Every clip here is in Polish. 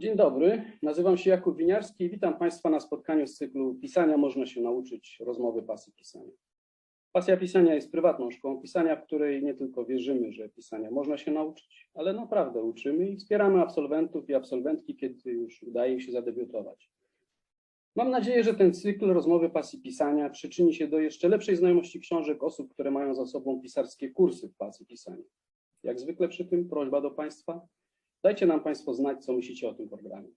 Dzień dobry, nazywam się Jakub Winiarski i witam Państwa na spotkaniu z cyklu Pisania można się nauczyć rozmowy pasji pisania. Pasja pisania jest prywatną szkołą pisania, w której nie tylko wierzymy, że pisania można się nauczyć, ale naprawdę uczymy i wspieramy absolwentów i absolwentki, kiedy już udaje się zadebiutować. Mam nadzieję, że ten cykl rozmowy pasji pisania przyczyni się do jeszcze lepszej znajomości książek osób, które mają za sobą pisarskie kursy w pasji pisania. Jak zwykle przy tym prośba do Państwa, Dajcie nam Państwo znać, co myślicie o tym programie.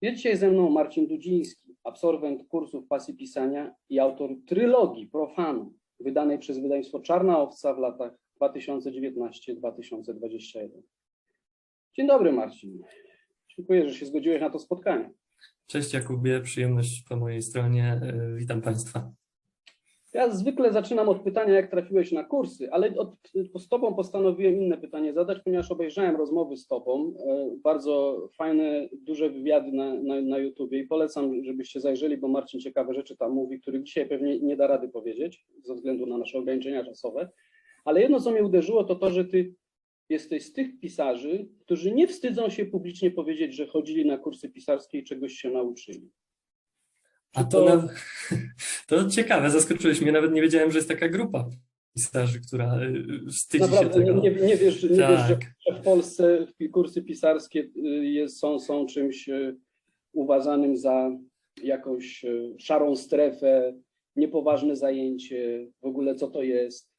Jest dzisiaj ze mną Marcin Dudziński, absolwent kursów pasji pisania i autor trylogii Profanum, wydanej przez wydawnictwo Czarna Owca w latach 2019-2021. Dzień dobry Marcin. Dziękuję, że się zgodziłeś na to spotkanie. Cześć Jakubie, przyjemność po mojej stronie. E, Witam Państwa. Ja zwykle zaczynam od pytania, jak trafiłeś na kursy, ale od, z Tobą postanowiłem inne pytanie zadać, ponieważ obejrzałem rozmowy z Tobą, e, bardzo fajne, duże wywiady na, na, na YouTubie i polecam, żebyście zajrzeli, bo Marcin ciekawe rzeczy tam mówi, których dzisiaj pewnie nie da rady powiedzieć, ze względu na nasze ograniczenia czasowe. Ale jedno, co mnie uderzyło, to to, że Ty jesteś z tych pisarzy, którzy nie wstydzą się publicznie powiedzieć, że chodzili na kursy pisarskie i czegoś się nauczyli. A to, to... to ciekawe, zaskoczyłeś mnie, nawet nie wiedziałem, że jest taka grupa pisarzy, która y, wstydzi Naprawdę, się tego. Nie, nie, wiesz, nie tak. wiesz, że w Polsce kursy pisarskie y, jest, są, są czymś y, uważanym za jakąś szarą strefę, niepoważne zajęcie, w ogóle co to jest.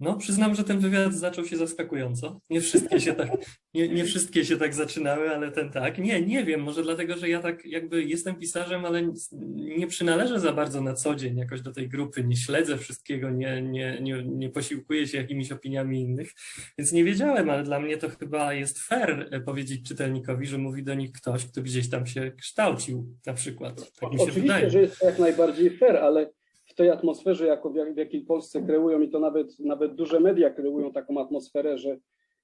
No, przyznam, że ten wywiad zaczął się zaskakująco. Nie wszystkie się tak, nie, nie wszystkie się tak zaczynały, ale ten tak. Nie, nie wiem, może dlatego, że ja tak jakby jestem pisarzem, ale nie przynależę za bardzo na co dzień jakoś do tej grupy, nie śledzę wszystkiego, nie, nie, nie, nie posiłkuję się jakimiś opiniami innych, więc nie wiedziałem, ale dla mnie to chyba jest fair powiedzieć czytelnikowi, że mówi do nich ktoś, kto gdzieś tam się kształcił na przykład. Tak mi się Oczywiście, wydaje. że jest to jak najbardziej fair, ale w tej atmosferze, jako w, jak, w jakiej Polsce kreują i to nawet, nawet duże media kreują taką atmosferę, że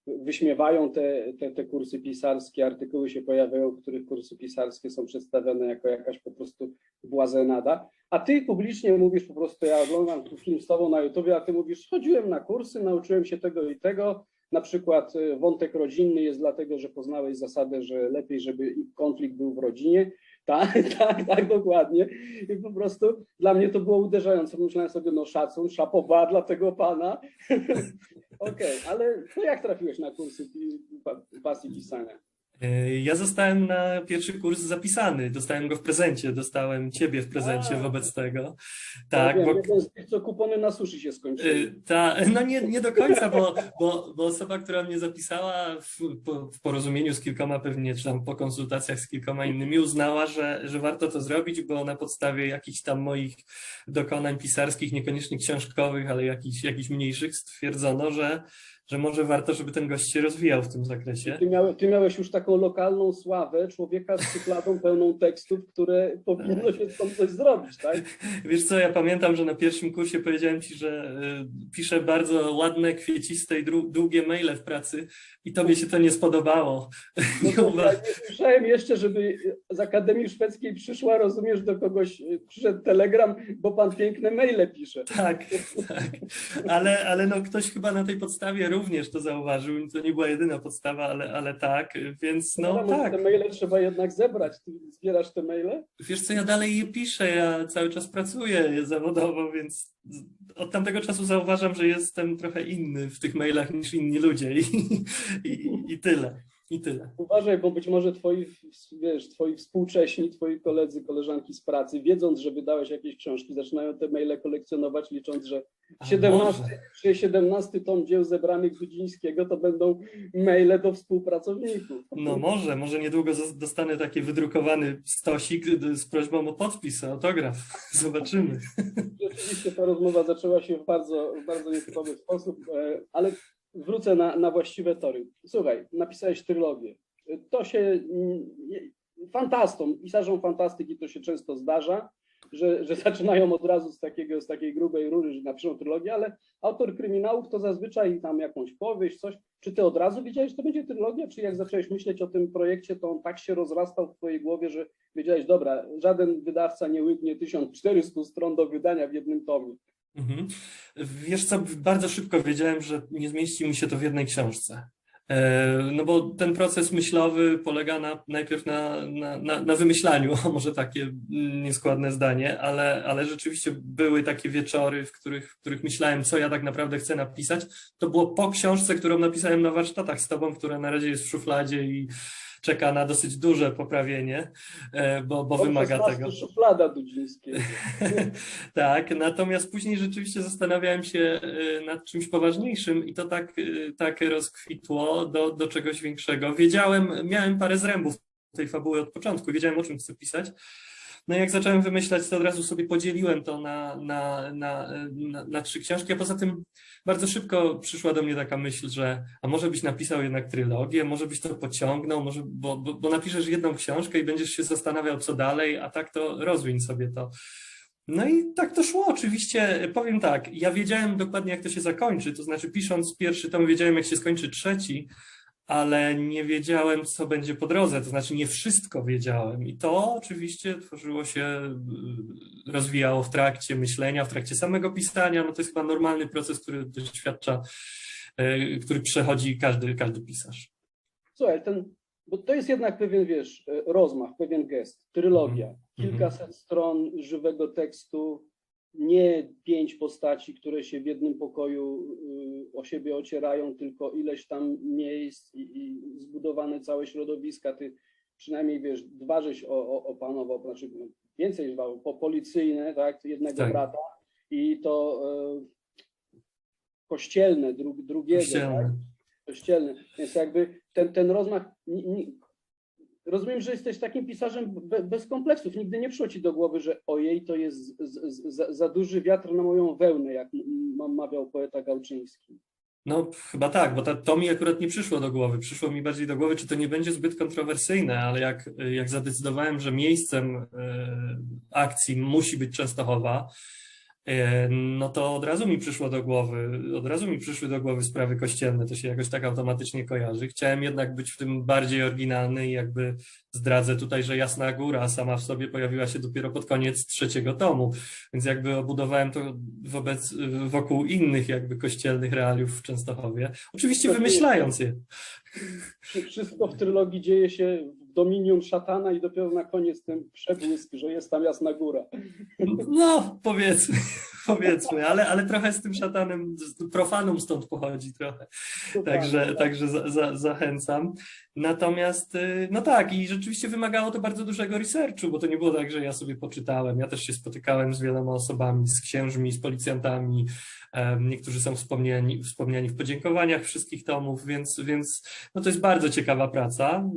wyśmiewają te, te, te kursy pisarskie, artykuły się pojawiają, w których kursy pisarskie są przedstawione jako jakaś po prostu błazenada, a ty publicznie mówisz po prostu, ja oglądam film z tobą na YouTubie, a ty mówisz, chodziłem na kursy, nauczyłem się tego i tego, na przykład wątek rodzinny jest dlatego, że poznałeś zasadę, że lepiej, żeby konflikt był w rodzinie, tak, tak, tak, dokładnie. I po prostu dla mnie to było uderzające. Myślałem sobie, no szacun, szapoba dla tego pana. Okej, okay, ale to jak trafiłeś na kursy pasji pisania? Ja zostałem na pierwszy kurs zapisany, dostałem go w prezencie, dostałem ciebie w prezencie A, wobec tego. Tak, Tak, bo... bo Jeden z tych, co kupony na sushi się skończyły. Y, Ta, no nie, nie do końca, bo, bo, bo osoba, która mnie zapisała w, po, w porozumieniu z kilkoma pewnie, czy tam po konsultacjach z kilkoma innymi uznała, że, że warto to zrobić, bo na podstawie jakichś tam moich dokonań pisarskich, niekoniecznie książkowych, ale jakichś, jakichś mniejszych stwierdzono, że, że może warto, żeby ten gość się rozwijał w tym zakresie. Ty, miałeś, ty miałeś już taką lokalną sławę człowieka z cykladą pełną tekstów, które powinno się stąd coś zrobić, tak? Wiesz co, ja pamiętam, że na pierwszym kursie powiedziałem ci, że y, piszę bardzo ładne, kwieciste i długie maile w pracy i tobie się to nie spodobało. No to ja nie słyszałem jeszcze, żeby z Akademii Szwedzkiej przyszła, rozumiesz, do kogoś przyszedł telegram, bo pan piękne maile pisze. Tak, tak. Ale, ale no ktoś chyba na tej podstawie również to zauważył. To nie była jedyna podstawa, ale, ale tak, więc no, tak. Te maile trzeba jednak zebrać. Ty zbierasz te maile? Wiesz co, ja dalej je piszę, ja cały czas pracuję zawodowo, więc od tamtego czasu zauważam, że jestem trochę inny w tych mailach niż inni ludzie i, i, i tyle. I tyle. Uważaj, bo być może twoi, wiesz, twoi współcześni, twoi koledzy, koleżanki z pracy, wiedząc, że wydałeś jakieś książki, zaczynają te maile kolekcjonować, licząc, że 17, 17 tom dzieł zebranych Dudzińskiego to będą maile do współpracowników. No może, może niedługo dostanę taki wydrukowany stosik z prośbą o podpis, o autograf. Zobaczymy. Rzeczywiście ta rozmowa zaczęła się w bardzo, w bardzo nietypowy sposób, ale wrócę na, na właściwe tory. Słuchaj, napisałeś trylogię. To się fantastą, pisarzom fantastyki to się często zdarza, że, że zaczynają od razu z, takiego, z takiej grubej rury, że napiszą trylogię, ale autor kryminałów to zazwyczaj tam jakąś powieść, coś. Czy ty od razu wiedziałeś, że to będzie trylogia, czy jak zacząłeś myśleć o tym projekcie, to on tak się rozrastał w twojej głowie, że wiedziałeś, dobra, żaden wydawca nie łyknie 1400 stron do wydania w jednym tomie. Mhm. Wiesz co, bardzo szybko wiedziałem, że nie zmieści mi się to w jednej książce. E, No bo ten proces myślowy polega na, najpierw na, na, na, na wymyślaniu, może takie nieskładne zdanie, ale, ale rzeczywiście były takie wieczory, w których, w których myślałem, co ja tak naprawdę chcę napisać. To było po książce, którą napisałem na warsztatach z tobą, która na razie jest w szufladzie i czeka na dosyć duże poprawienie, e, bo, bo wymaga 16 tego. szuflada Dudzińskiego. Tak, natomiast później rzeczywiście zastanawiałem się y, nad czymś poważniejszym i to tak, y, tak rozkwitło do, do czegoś większego. Wiedziałem, miałem parę zrębów tej fabuły od początku, wiedziałem o czym chcę pisać. No jak zacząłem wymyślać, to od razu sobie podzieliłem to na, na, na, na, na trzy książki, a poza tym bardzo szybko przyszła do mnie taka myśl, że a może byś napisał jednak trylogię, może byś to pociągnął, może, bo, bo, bo napiszesz jedną książkę i będziesz się zastanawiał, co dalej, a tak to rozwiń sobie to. No i tak to szło. Oczywiście powiem tak, ja wiedziałem dokładnie, jak to się zakończy. To znaczy, pisząc pierwszy tom, wiedziałem, jak się skończy trzeci, ale nie wiedziałem, co będzie po drodze. To znaczy, nie wszystko wiedziałem. I to oczywiście tworzyło się, y, rozwijało w trakcie myślenia, w trakcie samego pisania. No to jest chyba normalny proces, który doświadcza, y, który przechodzi każdy, każdy pisarz. Słuchaj, ten, bo to jest jednak pewien, wiesz, e, rozmach, pewien gest, trylogia, Mhm. kilkaset stron żywego tekstu, nie pięć postaci, które się w jednym pokoju y, o siebie ocierają, tylko ileś tam miejsc i, i zbudowane całe środowiska. Ty przynajmniej, wiesz, dwa żeś o, o, opanował, znaczy więcej dwa, po policyjne, tak, jednego Tak. brata i to e, kościelne dru, drugiego, tak? Kościelne. Więc jakby ten, ten rozmach. Rozumiem, że jesteś takim pisarzem be, bez kompleksów. Nigdy nie przyszło ci do głowy, że ojej, to jest z, z, za, za duży wiatr na moją wełnę, jak mawiał poeta Gałczyński. No, chyba tak, bo to, to mi akurat nie przyszło do głowy. Przyszło mi bardziej do głowy, czy to nie będzie zbyt kontrowersyjne, ale jak, jak zadecydowałem, że miejscem e, akcji musi być Częstochowa, no to od razu mi przyszło do głowy, od razu mi przyszły do głowy sprawy kościelne, to się jakoś tak automatycznie kojarzy. Chciałem jednak być w tym bardziej oryginalny i jakby zdradzę tutaj, że Jasna Góra sama w sobie pojawiła się dopiero pod koniec trzeciego tomu, więc jakby obudowałem to wobec, wokół innych jakby kościelnych realiów w Częstochowie. Oczywiście To wymyślając je. Wszy- Wszystko w trylogii dzieje się dominium szatana i dopiero na koniec ten przebłysk, że jest tam jasna góra. No, powiedzmy, powiedzmy, ale, ale trochę z tym szatanem, z profanum stąd pochodzi trochę. Także, także za, za, zachęcam. Natomiast, y, no tak, i rzeczywiście wymagało to bardzo dużego researchu, bo to nie było tak, że ja sobie poczytałem. Ja też się spotykałem z wieloma osobami, z księżmi, z policjantami. Niektórzy są wspomniani, wspomniani w podziękowaniach wszystkich tomów, więc, więc no to jest bardzo ciekawa praca.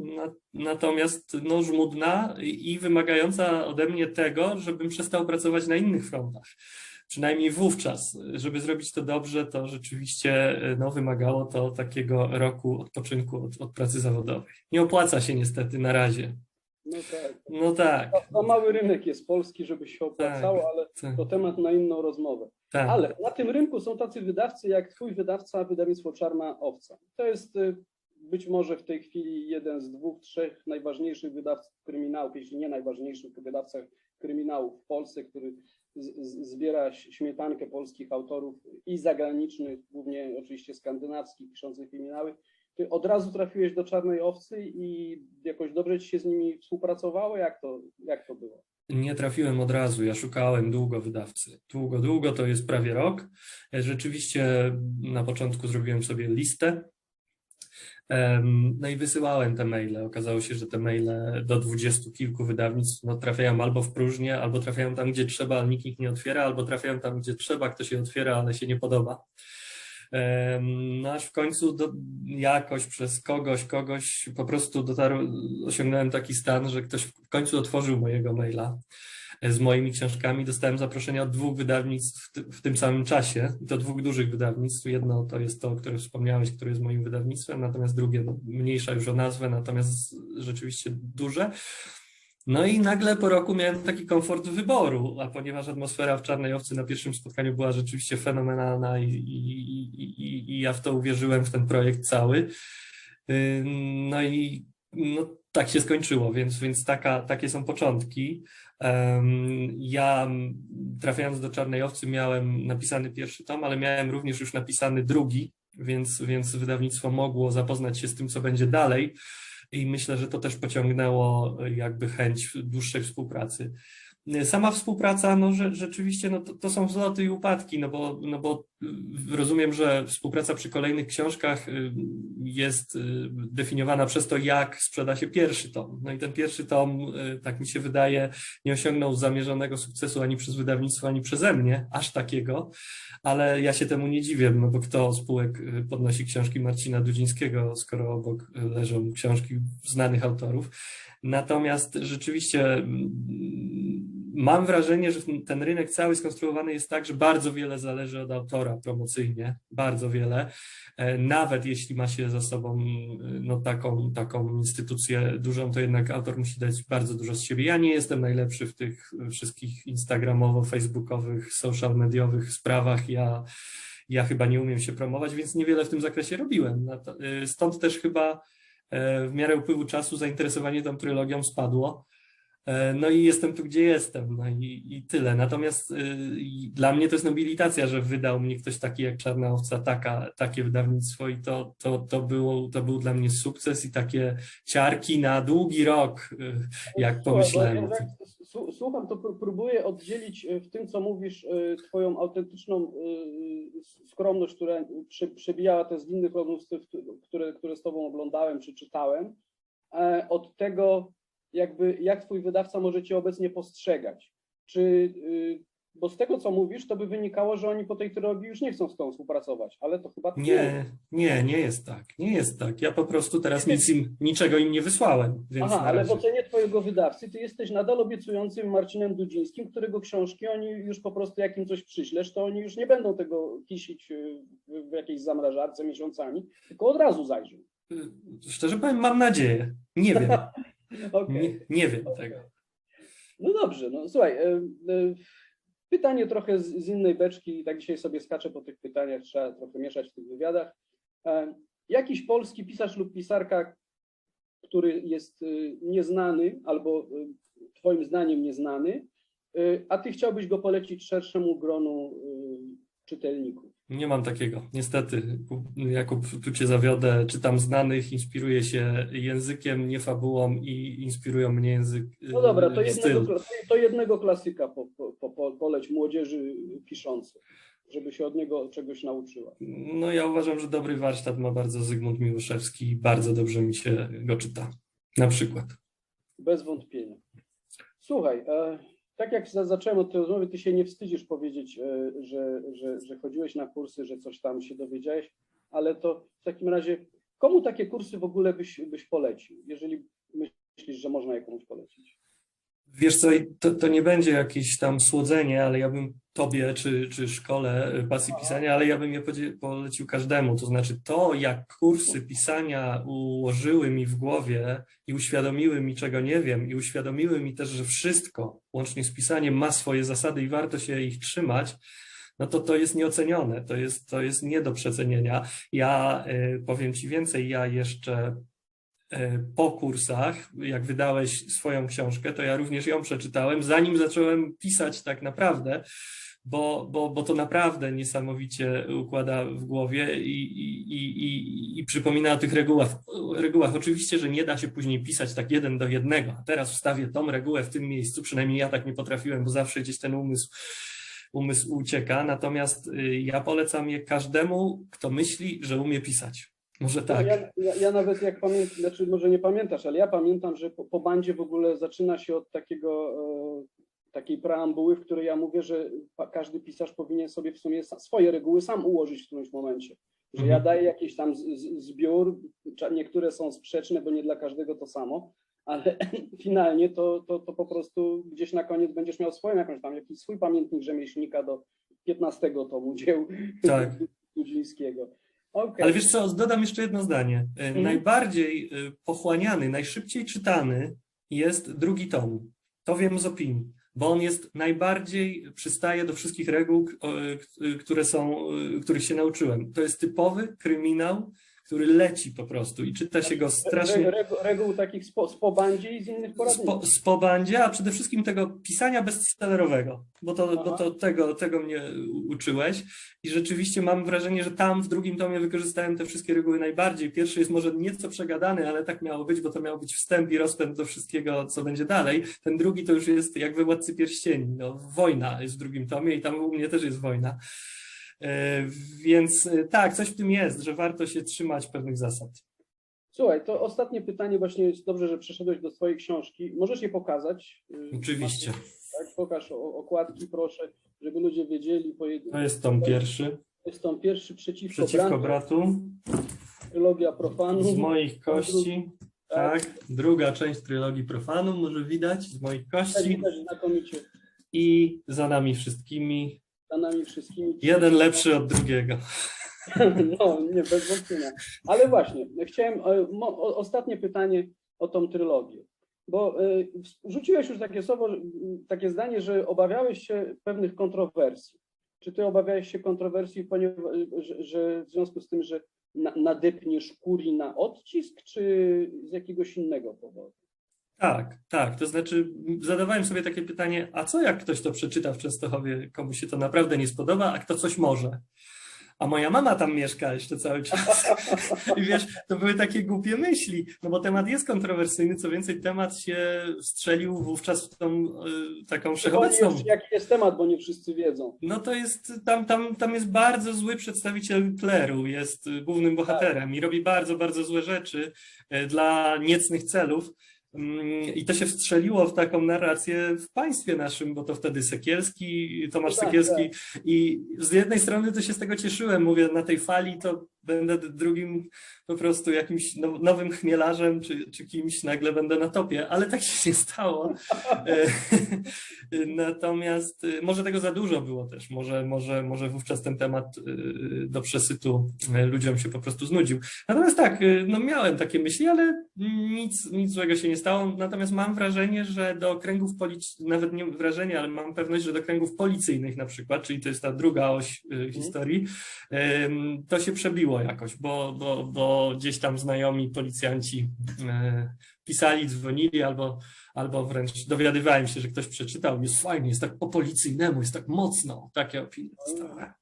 Na- Natomiast no, żmudna i wymagająca ode mnie tego, żebym przestał pracować na innych frontach przynajmniej wówczas, żeby zrobić to dobrze, to rzeczywiście no, wymagało to takiego roku odpoczynku od, od pracy zawodowej. Nie opłaca się niestety na razie. No tak. No tak, Za- Za mały rynek jest polski, żeby się opłacało, ale tak, to temat na inną rozmowę. tak. Ale na tym rynku są tacy wydawcy jak twój wydawca, wydawnictwo Czarna Owca. To jest y, być może w tej chwili jeden z dwóch, trzech najważniejszych wydawców kryminałów, jeśli nie najważniejszych wydawcach kryminałów w Polsce, który zbiera śmietankę polskich autorów i zagranicznych, głównie oczywiście skandynawskich, piszących kryminały. Ty od razu trafiłeś do Czarnej Owcy i jakoś dobrze ci się z nimi współpracowało? Jak to, jak to było? Nie trafiłem od razu, ja szukałem długo wydawcy. Długo, długo to jest prawie rok. Ja Rzeczywiście na początku zrobiłem sobie listę. No i wysyłałem te maile. Okazało się, że te maile do dwudziestu kilku wydawnictw no, trafiają albo w próżnię, albo trafiają tam, gdzie trzeba, ale nikt ich nie otwiera, albo trafiają tam, gdzie trzeba, ktoś się otwiera, ale się nie podoba. No aż w końcu do, jakoś przez kogoś, kogoś po prostu dotarł, osiągnąłem taki stan, że ktoś w końcu otworzył mojego maila z moimi książkami. Dostałem zaproszenia od dwóch wydawnictw w, ty, w tym samym czasie. To dwóch dużych wydawnictw. Jedno to jest to, o którym wspomniałeś, które jest moim wydawnictwem, natomiast drugie no, mniejsza już o nazwę, natomiast rzeczywiście duże. No i nagle po roku miałem taki komfort wyboru, a ponieważ atmosfera w Czarnej Owcy na pierwszym spotkaniu była rzeczywiście fenomenalna i, i, i, i, ja w to uwierzyłem, w ten projekt cały. No i no, tak się skończyło, więc, więc taka, takie są początki. Ja trafiając do Czarnej Owcy miałem napisany pierwszy tom, ale miałem również już napisany drugi, więc, więc wydawnictwo mogło zapoznać się z tym, co będzie dalej. I myślę, że to też pociągnęło jakby chęć dłuższej współpracy. Sama współpraca, no że, rzeczywiście no, to, to są wzloty i upadki, no bo, no bo y, rozumiem, że współpraca przy kolejnych książkach y, jest y, definiowana przez to, jak sprzeda się pierwszy tom. No i ten pierwszy tom, tak mi się wydaje, nie osiągnął zamierzonego sukcesu ani przez wydawnictwo, ani przeze mnie, aż takiego, ale ja się temu nie dziwię, no bo kto spółek podnosi książki Marcina Dudzińskiego, skoro obok leżą książki znanych autorów. Natomiast rzeczywiście mm, mam wrażenie, że ten- rynek cały skonstruowany jest tak, że bardzo wiele zależy od autora promocyjnie, bardzo wiele. E, Nawet jeśli ma się za sobą y, no, taką, taką instytucję dużą, to jednak autor musi dać bardzo dużo z siebie. Ja nie jestem najlepszy w tych wszystkich instagramowo-facebookowych, social mediowych sprawach. Ja, ja chyba nie umiem się promować, więc niewiele w tym zakresie robiłem. Y, Stąd też chyba e, w miarę upływu czasu zainteresowanie tą trylogią spadło. E, No i jestem tu, gdzie jestem, no i, i tyle. Natomiast y, dla mnie to jest nobilitacja, że wydał mnie ktoś taki jak Czarna Owca, taka, takie wydawnictwo i to, to, to, było, to był dla mnie sukces i takie ciarki na długi rok, y, jak Słuchaj, pomyślałem. jak słu- Słucham, to pró- próbuję oddzielić e, w tym, co mówisz, e, twoją autentyczną skromność, która prze- przebijała te z innych rozmów, które, które z tobą oglądałem czy czytałem, e, od tego, jakby jak twój wydawca może cię obecnie postrzegać. Czy, e, bo z tego, co mówisz, to by wynikało, że oni po tej trylogii już nie chcą z tobą współpracować, ale to chyba Nie, nie, nie jest tak. Nie jest tak. Ja po prostu teraz nic im, niczego im nie wysłałem, więc Aha, ale w ocenie twojego wydawcy ty jesteś nadal obiecującym Marcinem Dudzińskim, którego książki oni już po prostu jak im coś przyślesz, to oni już nie będą tego kisić y, w, w jakiejś zamrażarce miesiącami, tylko od razu zajrzą. Y, Szczerze powiem, mam nadzieję. Nie wiem. Okej. Nie, nie wiem Okej. tego. No dobrze, no słuchaj, e, e, pytanie trochę z, z innej beczki, i tak dzisiaj sobie skaczę po tych pytaniach, trzeba trochę mieszać w tych wywiadach. E, Jakiś polski pisarz lub pisarka, który jest y, nieznany albo y, twoim zdaniem nieznany, y, a ty chciałbyś go polecić szerszemu gronu y, czytelników. Nie mam takiego, niestety. Jakub, tu cię zawiodę. Czytam znanych, inspiruję się językiem, nie fabułą i inspirują mnie język. No dobra, to y, jednego, to jednego klasyka po, po, po, po, poleć młodzieży piszącej, żeby się od niego czegoś nauczyła. No ja uważam, że dobry warsztat ma bardzo Zygmunt Miłoszewski i bardzo dobrze mi się go czyta. Na przykład. Bez wątpienia. Słuchaj, e, tak jak za- zacząłem od tej rozmowy, ty się nie wstydzisz powiedzieć, e, że, że, że chodziłeś na kursy, że coś tam się dowiedziałeś, ale to w takim razie komu takie kursy w ogóle byś, byś polecił, jeżeli myślisz, że można je komuś polecić? Wiesz co, to, to nie będzie jakieś tam słodzenie, ale ja bym tobie czy, czy szkole y, pasji pisania, ale ja bym je polecił każdemu. To znaczy to, jak kursy pisania ułożyły mi w głowie i uświadomiły mi, czego nie wiem, i uświadomiły mi też, że wszystko, łącznie z pisaniem, ma swoje zasady i warto się ich trzymać. No to to jest nieocenione, to jest, to jest nie do przecenienia. Ja y, powiem Ci więcej, ja jeszcze po kursach, jak wydałeś swoją książkę, to ja również ją przeczytałem, zanim zacząłem pisać tak naprawdę, bo, bo, bo to naprawdę niesamowicie układa w głowie i, i, i, i, i przypomina o tych regułach. regułach. Oczywiście, że nie da się później pisać tak jeden do jednego, a teraz wstawię tą regułę w tym miejscu, przynajmniej ja tak nie potrafiłem, bo zawsze gdzieś ten umysł umysł ucieka, natomiast y, ja polecam je każdemu, kto myśli, że umie pisać. Może tak. Ja, ja, ja nawet jak pamiętam, znaczy może nie pamiętasz, ale ja pamiętam, że po, po bandzie w ogóle zaczyna się od takiego, e, takiej preambuły, w której ja mówię, że pa, każdy pisarz powinien sobie w sumie sa, swoje reguły sam ułożyć w którymś momencie. Że ja Mhm. daję jakiś tam z, z, zbiór, niektóre są sprzeczne, bo nie dla każdego to samo, ale finalnie to, to, to po prostu gdzieś na koniec będziesz miał swoją jakąś tam, jakiś swój pamiętnik rzemieślnika do 15 tomu dzieł Tak. Okej. Ale wiesz co, dodam jeszcze jedno zdanie. E, Mhm. Najbardziej e, pochłaniany, najszybciej czytany jest drugi tom. To wiem z opinii, bo on jest najbardziej przystaje do wszystkich reguł, e, które są, których się nauczyłem. To jest typowy kryminał, który leci po prostu i czyta się go strasznie Re, regu, reguł takich spo, z pobandzie i z innych poradników. spo, z pobandzie, a przede wszystkim tego pisania bestsellerowego, bo to, bo to tego, tego mnie uczyłeś i rzeczywiście mam wrażenie, że tam w drugim tomie wykorzystałem te wszystkie reguły najbardziej. Pierwszy jest może nieco przegadany, ale tak miało być, bo to miał być wstęp i rozpęd do wszystkiego, co będzie dalej. Ten drugi to już jest jak we Władcy Pierścieni, no, wojna jest w drugim tomie i tam u mnie też jest wojna. E, Więc e, tak, coś w tym jest, że warto się trzymać pewnych zasad. Słuchaj, to ostatnie pytanie, właśnie jest dobrze, że przeszedłeś do swojej książki. Możesz je pokazać? Y, Oczywiście. Tak, pokaż okładki, proszę, żeby ludzie wiedzieli. Po. To jest tom pierwszy. Jest tom pierwszy przeciwko, Przeciwko bratu, bratu. trylogia profanu. Z moich kości. Tak, druga część trylogii Profanum, może widać, z moich Tak, kości. widać znakomicie I za nami wszystkimi. Nami wszystkimi. Jeden lepszy od drugiego. No, nie, bez wątpienia. Ale właśnie, chciałem, e, o- ostatnie pytanie o tą trylogię. Bo e, rzuciłeś już takie słowo, takie zdanie, że obawiałeś się pewnych kontrowersji. Czy ty obawiałeś się kontrowersji, ponieważ, że, że w związku z tym, że na, nadepniesz kuri na odcisk, czy z jakiegoś innego powodu? Tak, tak. To znaczy, zadawałem sobie takie pytanie, a co jak ktoś to przeczyta w Częstochowie, komu się to naprawdę nie spodoba, a kto coś może? A moja mama tam mieszka jeszcze cały czas. I wiesz, to były takie głupie myśli, no bo temat jest kontrowersyjny, co więcej, temat się strzelił wówczas w tą y, taką wszechobecną jeszcze, jaki jest temat, bo nie wszyscy wiedzą. No to jest, tam, tam, tam jest bardzo zły przedstawiciel kleru, jest y, głównym bohaterem i robi bardzo, bardzo złe rzeczy y, dla niecnych celów. Mm, I to się wstrzeliło w taką narrację w państwie naszym, bo to wtedy Sekielski, Tomasz No tak, Sekielski i z jednej strony to się z tego cieszyłem, mówię, na tej fali to będę drugim po prostu jakimś now- nowym chmielarzem czy, czy kimś, nagle będę na topie, ale tak się nie stało. E, Natomiast y, może tego za dużo było też, może, może, może wówczas ten temat y, do przesytu ludziom się po prostu znudził. Natomiast tak, no miałem takie myśli, ale nic, nic złego się nie stało. Natomiast mam wrażenie, że do kręgów policyjnych, nawet nie wrażenie, ale mam pewność, że do kręgów policyjnych na przykład, czyli to jest ta druga oś y, historii, to się przebiło jakoś, bo, bo, bo gdzieś tam znajomi policjanci y, pisali, dzwonili albo, albo wręcz dowiadywałem się, że ktoś przeczytał, jest fajnie, jest tak po policyjnemu, jest tak mocno, takie opinie dostałem.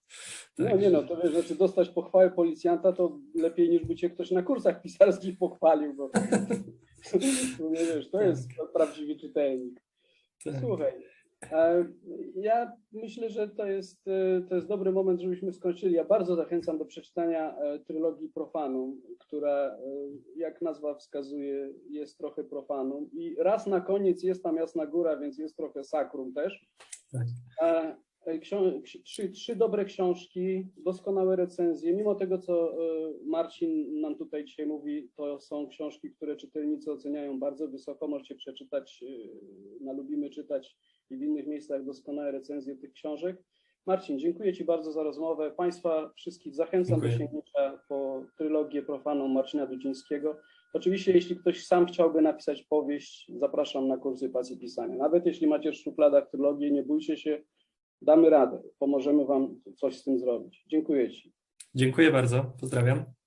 No nie no, to wiesz, znaczy dostać pochwałę policjanta to lepiej niż by cię ktoś na kursach pisarskich pochwalił, bo nie wiesz, to jest prawdziwy czytelnik. Tak. Słuchaj, e, ja myślę, że to jest, e, to jest dobry moment, żebyśmy skończyli. Ja bardzo zachęcam do przeczytania e, trylogii Profanum, która, e, jak nazwa wskazuje, jest trochę profanum. I raz na koniec jest tam Jasna Góra, więc jest trochę sakrum też. Tak. E, e, ksią- ksi- trzy, trzy dobre książki, doskonałe recenzje. Mimo tego, co e, Marcin nam tutaj dzisiaj mówi, to są książki, które czytelnicy oceniają bardzo wysoko. Możecie przeczytać e, na Lubimy Czytać i w innych miejscach doskonałe recenzje tych książek. Marcin, dziękuję Ci bardzo za rozmowę. Państwa wszystkich zachęcam do Dziękuję. sięgnięcia po trylogię profaną Marcina Dudzińskiego. Oczywiście, jeśli ktoś sam chciałby napisać powieść, zapraszam na kursy pasji pisania. Nawet jeśli macie w szufladach trylogię, nie bójcie się, damy radę, pomożemy Wam coś z tym zrobić. Dziękuję Ci. Dziękuję bardzo, pozdrawiam.